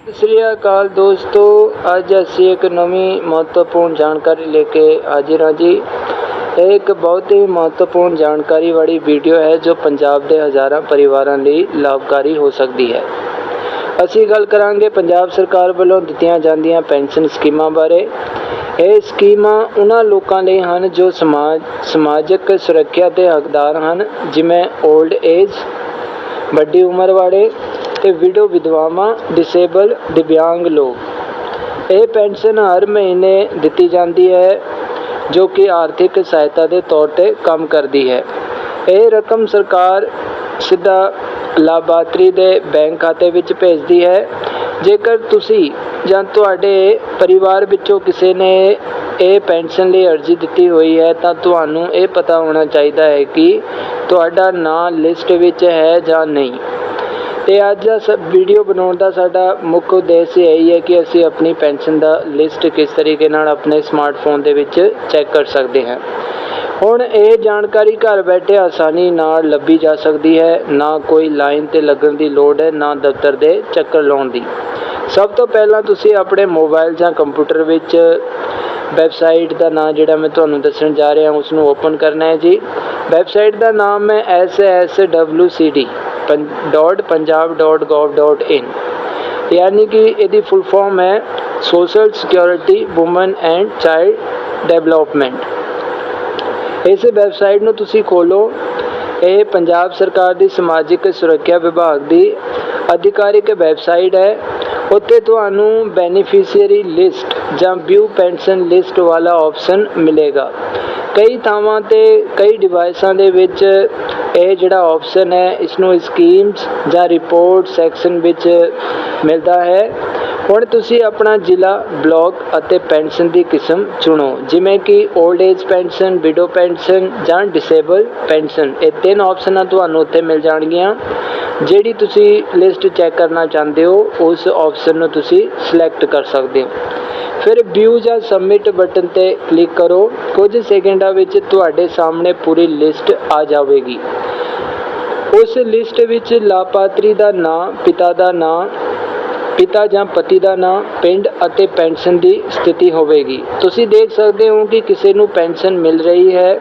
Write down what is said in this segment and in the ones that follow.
ਸਤਿ ਸ੍ਰੀ ਅਕਾਲ ਦੋਸਤੋ, ਅੱਜ ਅਸੀਂ ਇੱਕ ਨਵੀਂ ਮਹੱਤਵਪੂਰਨ ਜਾਣਕਾਰੀ ਲੈ ਕੇ ਹਾਜ਼ਰ ਹਾਂ ਜੀ। ਇਹ ਇੱਕ ਬਹੁਤ ਹੀ ਮਹੱਤਵਪੂਰਨ ਜਾਣਕਾਰੀ ਵਾਲੀ ਵੀਡੀਓ ਹੈ, ਜੋ ਪੰਜਾਬ ਦੇ ਹਜ਼ਾਰਾਂ ਪਰਿਵਾਰਾਂ ਲਈ ਲਾਭਕਾਰੀ ਹੋ ਸਕਦੀ ਹੈ। ਅਸੀਂ ਗੱਲ ਕਰਾਂਗੇ ਪੰਜਾਬ ਸਰਕਾਰ ਵੱਲੋਂ ਦਿੱਤੀਆਂ ਜਾਂਦੀਆਂ ਪੈਨਸ਼ਨ ਸਕੀਮਾਂ ਬਾਰੇ। ਇਹ ਸਕੀਮਾਂ ਉਹਨਾਂ ਲੋਕਾਂ ਲਈ ਹਨ, ਜੋ ਸਮਾਜ, ਸਮਾਜਿਕ ਸੁਰੱਖਿਆ ਦੇ ਹੱਕਦਾਰ ਹਨ, ਜਿਵੇਂ 올ਡ ਏਜ ਵੱਡੀ ਉਮਰ ਵਾਲੇ ਤੇ ਵਿਡੋ ਵਿਧਵਾਵਾਂ ਡਿਸੇਬਲ ਦਿਵਿਆਂਗ ਲੋਕ। ਇਹ ਪੈਨਸ਼ਨ ਹਰ ਮਹੀਨੇ ਦਿੱਤੀ ਜਾਂਦੀ ਹੈ, ਜੋ ਕਿ ਆਰਥਿਕ ਸਹਾਇਤਾ ਦੇ ਤੌਰ ਤੇ ਕੰਮ ਕਰਦੀ ਹੈ। ਇਹ ਰਕਮ ਸਰਕਾਰ ਸਿੱਧਾ ਲਾਭਾਰਥੀ ਦੇ ਬੈਂਕ ਖਾਤੇ ਵਿੱਚ ਭੇਜਦੀ ਹੈ। ਜੇਕਰ ਤੁਸੀਂ ਜਾਂ ਤੁਹਾਡੇ ਪਰਿਵਾਰ ਵਿੱਚੋਂ ਕਿਸੇ ਨੇ ਇਹ ਪੈਨਸ਼ਨ ਲਈ ਅਰਜ਼ੀ ਦਿੱਤੀ ਹੋਈ ਹੈ, ਤਾਂ ਤੁਹਾਨੂੰ ਇਹ ਪਤਾ ਹੋਣਾ ਚਾਹੀਦਾ ਹੈ ਕਿ ਤੁਹਾਡਾ ਨਾਂ ਲਿਸਟ ਵਿੱਚ ਹੈ ਜਾਂ ਨਹੀਂ। ਤੇ ਅੱਜ ਦਾ ਸ ਵੀਡੀਓ ਬਣਾਉਣ ਦਾ ਸਾਡਾ ਮੁੱਖ ਉਦੇਸ਼ ਇਹ ਹੀ ਹੈ ਕਿ ਅਸੀਂ ਆਪਣੀ ਪੈਨਸ਼ਨ ਦਾ ਲਿਸਟ ਕਿਸ ਤਰੀਕੇ ਨਾਲ ਆਪਣੇ ਸਮਾਰਟਫੋਨ ਦੇ ਵਿੱਚ ਚੈੱਕ ਕਰ ਸਕਦੇ ਹਾਂ। ਹੁਣ ਇਹ ਜਾਣਕਾਰੀ ਘਰ ਬੈਠੇ ਆਸਾਨੀ ਨਾਲ ਲੱਭੀ ਜਾ ਸਕਦੀ ਹੈ, ਨਾ ਕੋਈ ਲਾਈਨ ਤੇ ਲੱਗਣ ਦੀ ਲੋੜ ਹੈ, ਨਾ ਦਫ਼ਤਰ ਦੇ ਚੱਕਰ ਲਾਉਣ ਦੀ। ਸਭ ਤੋਂ ਪਹਿਲਾਂ ਤੁਸੀਂ ਆਪਣੇ ਮੋਬਾਈਲ ਜਾਂ ਕੰਪਿਊਟਰ ਵਿੱਚ ਵੈਬਸਾਈਟ ਦਾ ਨਾਮ ਜਿਹੜਾ ਮੈਂ ਤੁਹਾਨੂੰ ਦੱਸਣ ਜਾ ਰਿਹਾ ਉਸ ਨੂੰ ਓਪਨ ਕਰਨਾ ਹੈ ਜੀ। ਵੈਬਸਾਈਟ ਦਾ ਨਾਮ ਹੈ SSWCD dot Punjab dot gov dot in ਯਾਨੀ ਕਿ ਇਹਦੀ ਫੁੱਲ ਫਾਰਮ ਹੈ social security women and child development ਇਸ ਵੈਬਸਾਈਟ ਨੂੰ ਤੁਸੀਂ ਖੋਲੋ। ਇਹ ਪੰਜਾਬ ਸਰਕਾਰ ਦੀ ਸਮਾਜਿਕ ਸੁਰੱਖਿਆ ਵਿਭਾਗ ਦੀ ਅਧਿਕਾਰਿਕ ਵੈਬਸਾਈਟ ਹੈ। ਉੱਤੇ ਤੁਹਾਨੂੰ ਬੈਨੀਫੀਸ਼ੀਅਰੀ ਲਿਸਟ ਜਾਂ ਵਿਊ ਪੈਨਸ਼ਨ ਲਿਸਟ ਵਾਲਾ ਆਪਸ਼ਨ ਮਿਲੇਗਾ। ਕਈ ਥਾਵਾਂ ਤੇ, ਕਈ ਡਿਵਾਈਸਾਂ ਦੇ ਵਿੱਚ ਇਹ ਜਿਹੜਾ ਆਪਸ਼ਨ ਹੈ ਇਸ ਨੂੰ ਸਕੀਮਸ ਜਾਂ ਰਿਪੋਰਟ ਸੈਕਸ਼ਨ ਵਿੱਚ ਮਿਲਦਾ ਹੈ। ਹੁਣ ਤੁਸੀਂ ਆਪਣਾ ਜ਼ਿਲ੍ਹਾ ਬਲਾਕ ਅਤੇ ਪੈਨਸ਼ਨ ਦੀ ਕਿਸਮ ਚੁਣੋ। ਜਿਵੇਂ ਕਿ old age pension widow pension ਜਾਂ ਡਿਸੇਬਲ ਪੈਨਸ਼ਨ ਇਹ ਤਿੰਨ ਆਪਸ਼ਨਾਂ ਤੁਹਾਨੂੰ ਉੱਥੇ ਮਿਲ ਜਾਣਗੀਆਂ। ਜਿਹੜੀ ਤੁਸੀਂ ਲਿਸਟ ਚੈੱਕ ਕਰਨਾ ਚਾਹੁੰਦੇ ਹੋ, ਉਸ ਆਪਸ਼ਨ ਨੂੰ ਤੁਸੀਂ ਸਿਲੈਕਟ ਕਰ ਸਕਦੇ ਹੋ। ਫਿਰ ਵਿਊ ਜਾਂ ਸਬਮਿਟ ਬਟਨ ਤੇ ਕਲਿੱਕ ਕਰੋ। ਕੁਝ ਸੈਕਿੰਡਾਂ ਵਿੱਚ ਤੁਹਾਡੇ ਸਾਹਮਣੇ ਪੂਰੀ ਲਿਸਟ ਆ ਜਾਵੇਗੀ। ਉਸ ਲਿਸਟ ਵਿੱਚ ਲਾਭਪਾਤਰੀ ਦਾ ਨਾਮ ਪਿਤਾ ਦਾ ਨਾਮ ਪਿਤਾ ਜਾਂ ਪਤੀ ਦਾ ਨਾਮ ਪਿੰਡ ਅਤੇ ਪੈਨਸ਼ਨ ਦੀ ਸਥਿਤੀ ਹੋਵੇਗੀ। ਤੁਸੀਂ ਦੇਖ ਸਕਦੇ ਹੋ ਕਿ ਕਿਸੇ ਨੂੰ ਪੈਨਸ਼ਨ ਮਿਲ ਰਹੀ ਹੈ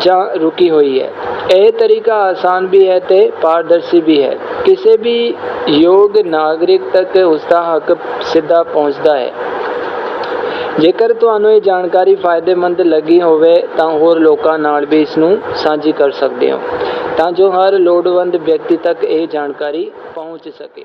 ਜਾਂ ਰੁਕੀ ਹੋਈ ਹੈ। ਇਹ ਤਰੀਕਾ ਆਸਾਨ ਵੀ ਹੈ ਤੇ ਪਾਰਦਰਸ਼ੀ ਵੀ ਹੈ। ਕਿਸੇ ਵੀ ਯੋਗ ਨਾਗਰਿਕ ਤੱਕ ਉਸ ਦਾ ਹੱਕ ਸਿੱਧਾ ਪਹੁੰਚਦਾ ਹੈ। ਜੇਕਰ ਤੁਹਾਨੂੰ ਇਹ ਜਾਣਕਾਰੀ ਫਾਇਦੇਮੰਦ ਲੱਗੀ ਹੋਵੇ, ਤਾਂ ਹੋਰ ਲੋਕਾਂ ਨਾਲ ਵੀ ਇਸ ਨੂੰ ਸਾਂਝੀ ਕਰ ਸਕਦੇ ਹੋ, ਤਾਂ ਜੋ ਹਰ ਲੋੜਵੰਦ ਵਿਅਕਤੀ ਤੱਕ ਇਹ ਜਾਣਕਾਰੀ ਪਹੁੰਚ ਸਕੇ।